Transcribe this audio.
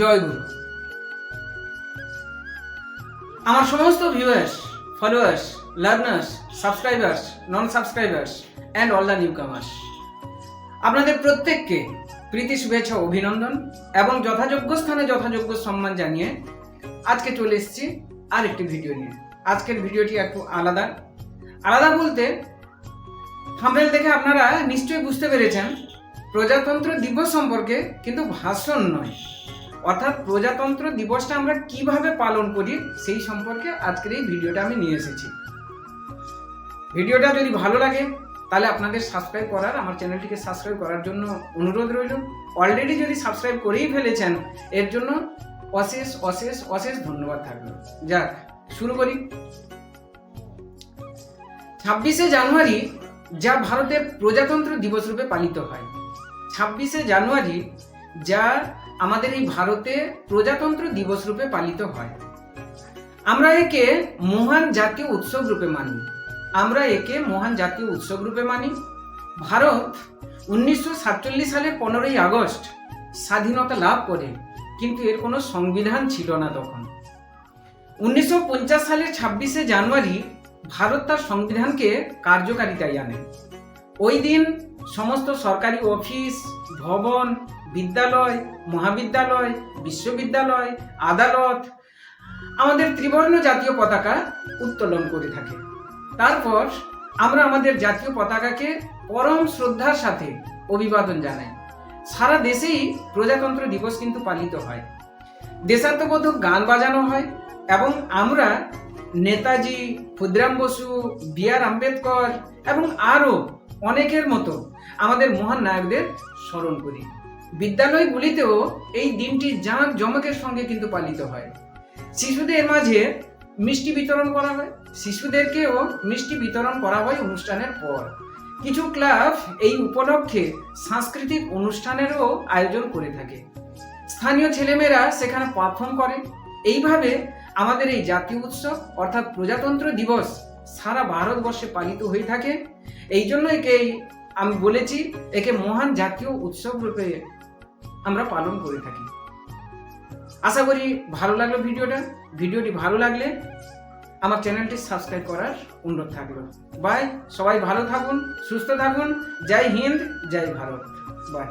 জয় গুরু আমার সমস্ত viewers followers learners subscribers non subscribers and all the newcomers আপনাদের প্রত্যেককে প্রীতি, শুভেচ্ছা, অভিনন্দন এবং যথাযোগ্য স্থানে যথাযোগ্য সম্মান জানিয়ে আজকে চলে এসেছি আর একটি ভিডিও নিয়ে। আজকের ভিডিওটি একটু আলাদা। আলাদা বলতে থাম্বনেল দেখে আপনারা নিশ্চয়ই বুঝতে পেরেছেন, প্রজাতন্ত্র দিবস সম্পর্কে কিন্তু ভাষণ নয়। অর্থাৎ প্রজাতন্ত্র দিবসটা আমরা কীভাবে পালন করি সেই সম্পর্কে আজকের এই ভিডিওটা আমি নিয়ে এসেছি। ভিডিওটা যদি ভালো লাগে, তাহলে আপনাদের সাবস্ক্রাইব করার, আমার চ্যানেলটিকে সাবস্ক্রাইব করার জন্য অনুরোধ রইল। অলরেডি যদি সাবস্ক্রাইব করেই ফেলেছেন, এর জন্য অশেষ অশেষ অশেষ ধন্যবাদ থাকল। যাক, শুরু করি। ছাব্বিশে জানুয়ারি যা ভারতের প্রজাতন্ত্র দিবস রূপে পালিত হয়। ছাব্বিশে জানুয়ারি যা আমাদের এই ভারতে প্রজাতন্ত্র দিবস রূপে পালিত হয়। আমরা একে মহান জাতীয় উৎসব রূপে মানি। আমরা একে মহান জাতীয় উৎসব রূপে মানি। ভারত উনিশশো সাতচল্লিশ সালের পনেরোই আগস্ট স্বাধীনতা লাভ করে, কিন্তু এর কোনো সংবিধান ছিল না তখন। উনিশশো পঞ্চাশ সালের ছাব্বিশে জানুয়ারি ভারত তার সংবিধানকে কার্যকারিতায় আনে। ওই দিন সমস্ত সরকারি অফিস, ভবন, বিদ্যালয়, মহাবিদ্যালয়, বিশ্ববিদ্যালয়, আদালত, আমাদের ত্রিবর্ণ জাতীয় পতাকা উত্তোলন করে থাকে। তারপর আমরা আমাদের জাতীয় পতাকাকে পরম শ্রদ্ধার সাথে অভিবাদন জানাই। সারা দেশেই প্রজাতন্ত্র দিবস কিন্তু পালিত হয়। দেশাত্মবোধক গান বাজানো হয় এবং আমরা নেতাজি, ক্ষুদ্রাম বসু, বি আর আম্বেদকর এবং আরও অনেকের মতো আমাদের মহান নায়কদের স্মরণ করি। বিদ্যালয়গুলিতেও এই দিনটি জাঁক জমকের সঙ্গে কিন্তু পালিত হয়। শিশুদের মাঝে মিষ্টি বিতরণ করা হয়, শিশুদেরকেও মিষ্টি বিতরণ করা হয় অনুষ্ঠানের পর। কিছু ক্লাব এই উপলক্ষে সাংস্কৃতিক অনুষ্ঠানেরও আয়োজন করে থাকে। স্থানীয় ছেলেমেয়েরা সেখানে পারফর্ম করে। এইভাবে আমাদের এই জাতীয় উৎসব অর্থাৎ প্রজাতন্ত্র দিবস সারা ভারতবর্ষে পালিত হয়ে থাকে। এই জন্য একে আমি বলেছি, একে মহান জাতীয় উৎসব রূপে আমরা পালন করে থাকি। আশা করি ভালো লাগল ভিডিওটা। ভিডিওটি ভালো লাগলে আমার চ্যানেলটি সাবস্ক্রাইব করার অনুরোধ থাকল। বাই সবাই ভালো থাকুন, সুস্থ থাকুন। জয় হিন্দ, জয় ভারত।